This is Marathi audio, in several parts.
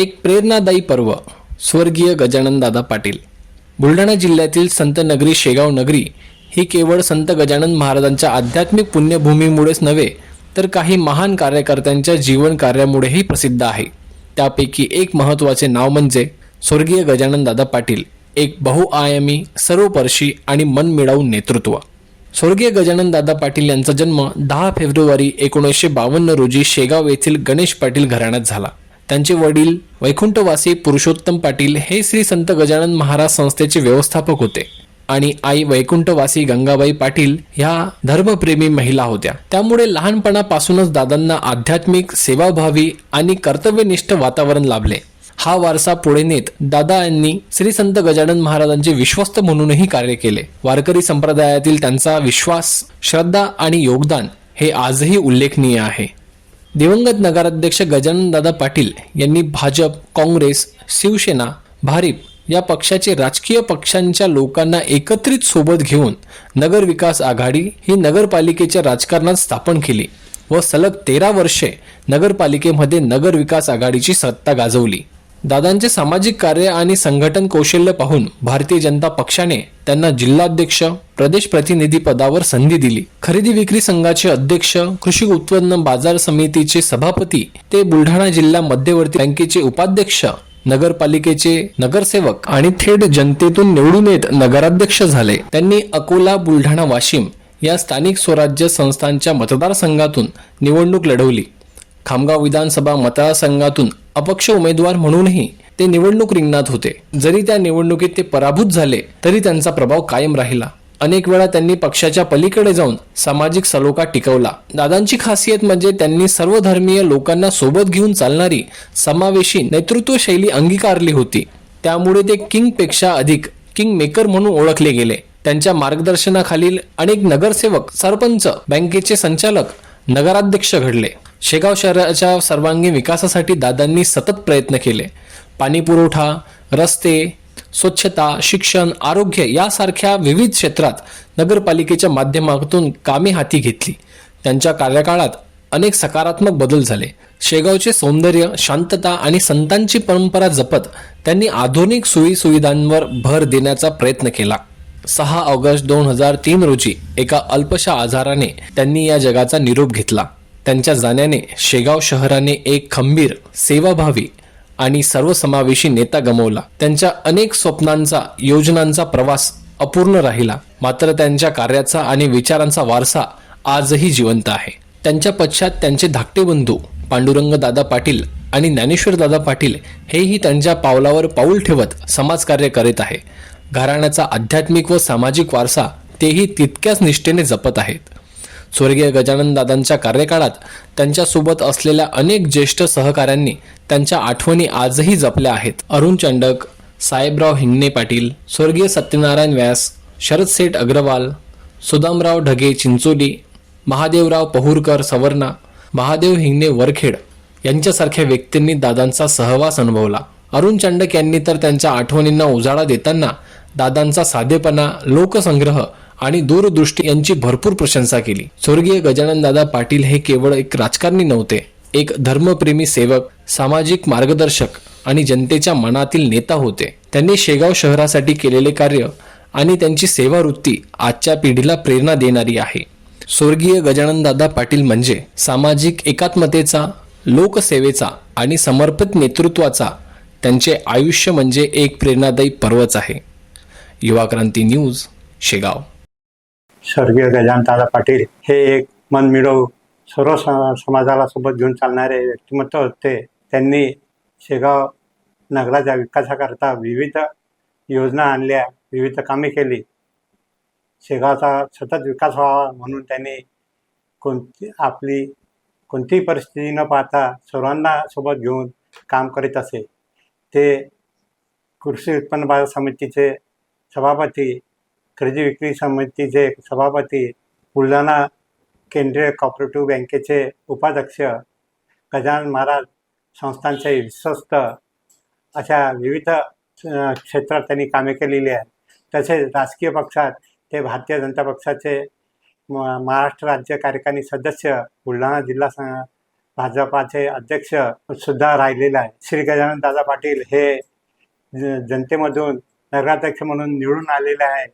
एक प्रेरणादायी पर्व स्वर्गीय गजाननदादा पाटील. बुलढाणा जिल्ह्यातील संत नगरी शेगाव नगरी ही केवळ संत गजानन महाराजांच्या आध्यात्मिक पुण्यभूमीमुळेच नव्हे तर काही महान कार्यकर्त्यांच्या जीवन कार्यामुळेही प्रसिद्ध आहे. त्यापैकी एक महत्त्वाचे नाव म्हणजे स्वर्गीय गजाननदादा पाटील एक बहुआयामी सर्वपर्शी आणि मन मिळवून नेतृत्व. स्वर्गीय गजानन दादा पाटील यांचा जन्म दहा फेब्रुवारी एकोणीसशे बावन्न रोजी शेगाव येथील गणेश पाटील घराण्यात झाला. त्यांचे वडील वैकुंठवासी पुरुषोत्तम पाटील हे श्री संत गजानन महाराज संस्थेचे व्यवस्थापक होते. आणि आई वैकुंठवासी गंगाबाई पाटील ह्या धर्मप्रेमी महिला होत्या. त्यामुळे लहानपणापासूनच दादांना आध्यात्मिक सेवाभावी आणि कर्तव्यनिष्ठ वातावरण लाभले. हा वारसा पुढे नेत दादा यांनी श्री संत गजानन महाराजांचे विश्वस्त म्हणूनही कार्य केले. वारकरी संप्रदायातील त्यांचा विश्वास श्रद्धा आणि योगदान हे आजही उल्लेखनीय आहे. दिवंगत नगराध्यक्ष गजाननदादा पाटील यांनी भाजप काँग्रेस शिवसेना भारिप या पक्षाचे राजकीय पक्षांच्या लोकांना एकत्रित सोबत घेऊन नगर विकास आघाडी ही नगरपालिकेच्या राजकारणात स्थापन केली व सलग तेरा वर्षे नगरपालिकेमध्ये नगर विकास आघाडीची सत्ता गाजवली. दादांचे सामाजिक कार्य आणि संघटन कौशल्य पाहून भारतीय जनता पक्षाने त्यांना जिल्हाध्यक्ष प्रदेश प्रतिनिधी पदावर संधी दिली. खरेदी विक्री संघाचे अध्यक्ष कृषी उत्पन्न बाजार समितीचे सभापती ते बुलढाणा जिल्हा मध्यवर्ती बँकेचे उपाध्यक्ष नगरपालिकेचे नगरसेवक आणि थेट जनतेतून निवडून येत नगराध्यक्ष झाले. त्यांनी अकोला बुलढाणा वाशिम या स्थानिक स्वराज्य संस्थांच्या मतदारसंघातून निवडणूक लढवली. खामगाव विधानसभा मतदारसंघातून अपक्ष उमेदवार म्हणूनही ते निवडणूक रिंगणात होते. जरी त्या निवडणुकीत ते पराभूत झाले तरी त्यांचा प्रभाव कायम राहिला. अनेक वेळा त्यांनी पक्षाच्या पलीकडे जाऊन सामाजिक सलोखा टिकवला. दादांची खासियत म्हणजे त्यांनी सर्व धर्मीय लोकांना सोबत घेऊन चालणारी समावेशी नेतृत्व शैली अंगीकारली होती. त्यामुळे ते किंगपेक्षा अधिक किंग मेकर म्हणून ओळखले गेले. त्यांच्या मार्गदर्शनाखालील अनेक नगरसेवक सरपंच बँकेचे संचालक नगराध्यक्ष घडले. शेगाव शहराच्या सर्वांगीण विकासासाठी दादांनी सतत प्रयत्न केले. पाणी पुरवठा रस्ते स्वच्छता शिक्षण आरोग्य यासारख्या विविध क्षेत्रात नगरपालिकेच्या माध्यमातून कामे हाती घेतली. त्यांच्या कार्यकाळात अनेक सकारात्मक बदल झाले. शेगावचे सौंदर्य शांतता आणि संतांची परंपरा जपत त्यांनी आधुनिक सोयी सुविधांवर भर देण्याचा प्रयत्न केला. सहा ऑगस्ट दोन हजार तीन रोजी एका अल्पशा आजाराने त्यांनी या जगाचा निरोप घेतला. त्यांच्या जाण्याने शेगाव शहराने एक खंबीर सेवाभावी आणि सर्वसमावेशी नेता गमवला. त्यांच्या अनेक स्वप्नांचा योजनांचा प्रवास अपूर्ण राहिला. मात्र त्यांच्या कार्याचा आणि विचारांचा वारसा आजही जिवंत आहे. त्यांच्या पश्चात त्यांचे धाकटे बंधू पांडुरंग दादा पाटील आणि ज्ञानेश्वर दादा पाटील हेही त्यांच्या पावलावर पाऊल ठेवत समाजकार्य करीत आहे. घराण्याचा आध्यात्मिक व सामाजिक वारसा तेही तितक्याच निष्ठेने जपत आहेत. स्वर्गीय गजानन दादांच्या कार्यकाळात त्यांच्यासोबत असलेल्या अनेक ज्येष्ठ सहकाऱ्यांनी त्यांच्या आठवणी आजही जपल्या आहेत. अरुण चंडक साहेबराव हिंगणे पाटील स्वर्गीय सत्यनारायण व्यास शरद सेठ अग्रवाल सुदामराव ढगे चिंचोली महादेवराव पहुरकर सवर्णा महादेव हिंगणे वरखेड यांच्यासारख्या व्यक्तींनी दादांचा सहवास अनुभवला. अरुण चंडक यांनी तर त्यांच्या आठवणींना उजाळा देताना दादांचा साधेपणा लोकसंग्रह आणि दूरदृष्टी यांची भरपूर प्रशंसा केली. स्वर्गीय गजानन दादा पाटील हे केवळ एक राजकारणी नव्हते एक धर्मप्रेमी सेवक सामाजिक मार्गदर्शक आणि जनतेच्या मनातील नेता होते. त्यांनी शेगाव शहरासाठी केलेले कार्य आणि त्यांची सेवावृत्ती आजच्या पिढीला प्रेरणा देणारी आहे. स्वर्गीय गजानन दादा पाटील म्हणजे सामाजिक एकात्मतेचा लोकसेवेचा आणि समर्पित नेतृत्वाचा त्यांचे आयुष्य म्हणजे एक प्रेरणादायी पर्वच आहे. युवा क्रांती न्यूज शेगाव. स्वर्गीय गजानदादा पाटील हे एक मनमिळव सर्व स- समाजाला सोबत घेऊन चालणारे व्यक्तिमत्व होते. त्यांनी शेगाव नगराच्या विकासाकरता विविध योजना आणल्या विविध कामे केली. शेगावचा सतत विकास व्हावा म्हणून त्यांनी कोणती आपली कोणतीही परिस्थिती न पाहता सर्वांना सोबत घेऊन काम करीत असे. ते कृषी उत्पन्न बाजार समितीचे सभापती खरेदी विक्री समितीचे सभापती बुलढाणा केंद्रीय कॉपरेटिव्ह बँकेचे उपाध्यक्ष गजानन महाराज संस्थांचे विश्वस्त अशा विविध क्षेत्रात त्यांनी कामे केलेली आहेत. तसेच राजकीय पक्षात ते भारतीय जनता पक्षाचे म- महाराष्ट्र राज्य कार्यकारिणी सदस्य बुलढाणा जिल्हा भाजपाचे अध्यक्ष सुद्धा राहिलेले आहे श्री गजानन दादा पाटील हे जनतेमधून नगराध्यक्ष म्हणून निवडून आलेले आहे.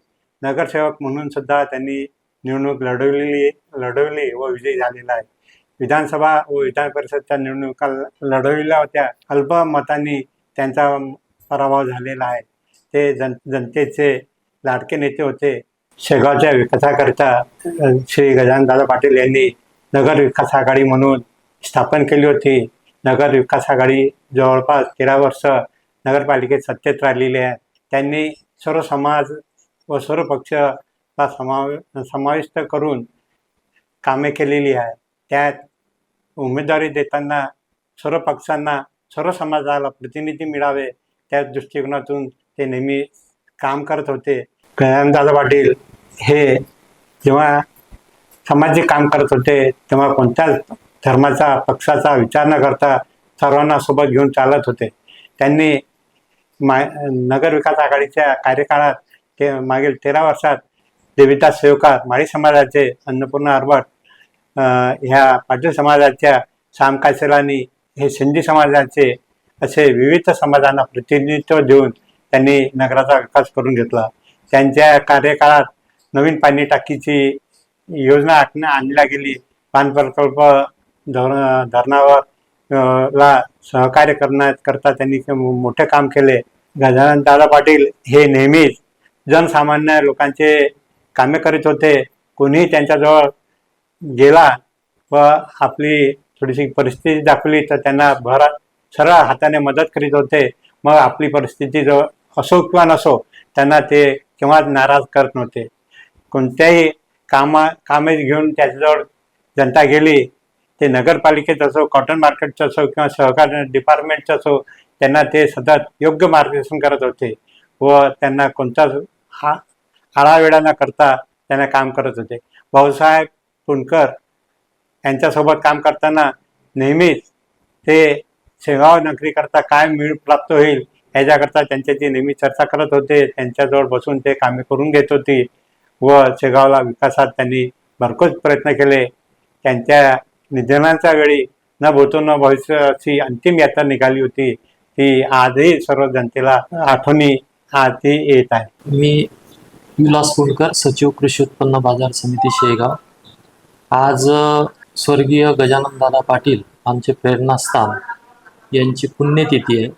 नगरसेवक म्हणून सुद्धा त्यांनी निवडणूक लढवलेली लढवली व विजयी झालेला आहे. विधानसभा व विधान परिषदच्या निवडणुका लढवलेल्या होत्या. अल्प मतांनी त्यांचा पराभव झालेला आहे. ते जन जनतेचे लाडके नेते होते. शेगावच्या विकासाकरिता श्री गजानदादा पाटील यांनी नगर विकास आघाडी म्हणून स्थापन केली होती. नगर विकास आघाडी जवळपास तेरा वर्ष नगरपालिकेत सत्तेत राहिलेली आहे. त्यांनी सर्व समाज व सर्व पक्षाला समावे समाविष्ट करून कामे केलेली आहे त्यात उमेदवारी देताना सर्व पक्षांना सर्व समाजाला प्रतिनिधी मिळावे त्या दृष्टिकोनातून ते नेहमी काम करत होते. दादा पाटील हे जेव्हा सामाजिक काम करत होते तेव्हा कोणत्याच धर्माचा पक्षाचा विचार न करता सर्वांना सोबत घेऊन चालत होते. त्यांनी मा नगर विकास आघाडीच्या कार्यकाळात ते मागील तेरा वर्षात देविदास सेवकार माळी समाजाचे अन्नपूर्णा आरबट ह्या पाटील समाजाच्या श्याम हे सिंधी समाजाचे असे विविध समाजांना प्रतिनिधित्व देऊन त्यांनी नगराचा विकास करून घेतला. त्यांच्या कार्यकाळात नवीन पाणी टाकीची योजना आखण्या आणल्या गेली. पाणी प्रकल्प धर धरणावर ला सहकार्य करण्याकरता त्यांनी मोठे काम केले. गजानन दादा पाटील हे नेहमीच जनसामान्य लोकांचे कामे करीत होते. कोणीही त्यांच्याजवळ गेला व आपली थोडीशी परिस्थिती दाखवली तर त्यांना भर सरळ हाताने मदत करीत होते. मग आपली परिस्थिती जवळ असो किंवा नसो त्यांना ते केव्हाच नाराज करत नव्हते. कोणत्याही कामा कामे घेऊन त्याच्याजवळ जनता गेली ते नगरपालिकेत असो कॉटन मार्केटचं असो किंवा सहकार डिपार्टमेंटचं असो त्यांना ते सतत योग्य मार्गदर्शन करत होते व त्यांना कोणताच हा आळावेळा न करता त्यांना काम करत होते. भाऊसाहेब पुणकर यांच्यासोबत काम करताना नेहमीच ते शेगाव नगरीकरता काय मिळ प्राप्त होईल याच्याकरता त्यांच्याशी नेहमी चर्चा करत होते. त्यांच्याजवळ बसून ते कामे करून घेत होती व शेगावला विकासात त्यांनी भरपूर प्रयत्न केले. त्यांच्या निधनाच्या वेळी न भूतो न भविष्याची अंतिम यात्रा निघाली होती ती आजही सर्व जनतेला आठवणी आज येत आहे. मी विलास कुलकर सचिव कृषी उत्पन्न बाजार समिती शेगाव. आज स्वर्गीय गजानन पाटील आमचे प्रेरणास्थान यांची पुण्यतिथी आहे.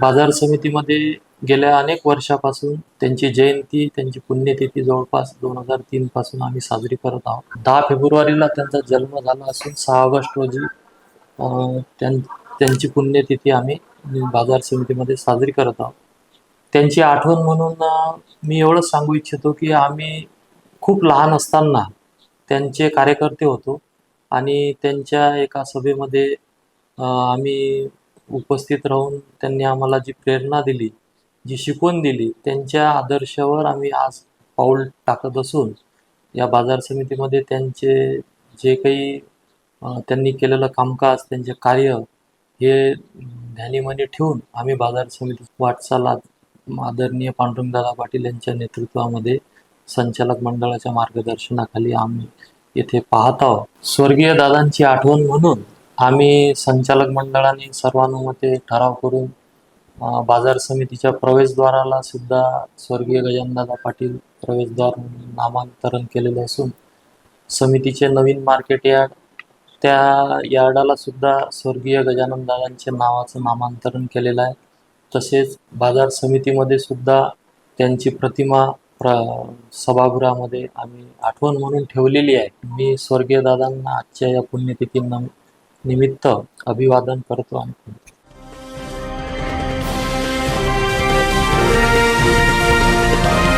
बाजार समितीमध्ये गेल्या अनेक वर्षापासून त्यांची जयंती त्यांची पुण्यतिथी जवळपास दोन हजार तीन पासून आम्ही साजरी करत आहोत. दहा फेब्रुवारीला त्यांचा जन्म झाला असून सहा ऑगस्ट रोजी त्यां त्यांची पुण्यतिथी आम्ही बाजार समितीमध्ये साजरी करत आहोत. त्यांची आठवण म्हणून मी एवढंच सांगू इच्छितो की आम्ही खूप लहान असताना त्यांचे कार्यकर्ते होतो आणि त्यांच्या एका सभेमध्ये आम्ही उपस्थित राहून त्यांनी आम्हाला जी प्रेरणा दिली जी शिकवण दिली त्यांच्या आदर्शावर आम्ही आज पाऊल टाकत असून या बाजार समितीमध्ये त्यांचे जे काही त्यांनी केलेलं कामकाज त्यांचे कार्य हे ध्यानीमध्ये ठेवून आम्ही बाजार समिती वाटचालात आदरणीय पांडुरंगदादा पाटील यांच्या नेतृत्वामध्ये संचालक मंडळाच्या मार्गदर्शनाखाली आम्ही येथे पाहत आहोत. स्वर्गीय दादांची आठवण म्हणून आम्ही संचालक मंडळाने सर्वानुमते ठराव करून बाजार समितीच्या प्रवेशद्वाराला सुद्धा स्वर्गीय गजानदादा पाटील प्रवेशद्वार नामांतरण केलेले असून समितीचे नवीन मार्केट यार्ड त्या यार्डाला सुद्धा स्वर्गीय गजाननदादांच्या नावाचं नामांतरण केलेलं आहे. तसेच बाजार समितीमध्ये सुद्धा त्यांची प्रतिमा प्र सभागृहामध्ये आम्ही आठवण म्हणून ठेवलेली आहे. मी स्वर्गीय दादांना आजच्या या पुण्यतिथींना निमित्त अभिवादन करतो आणि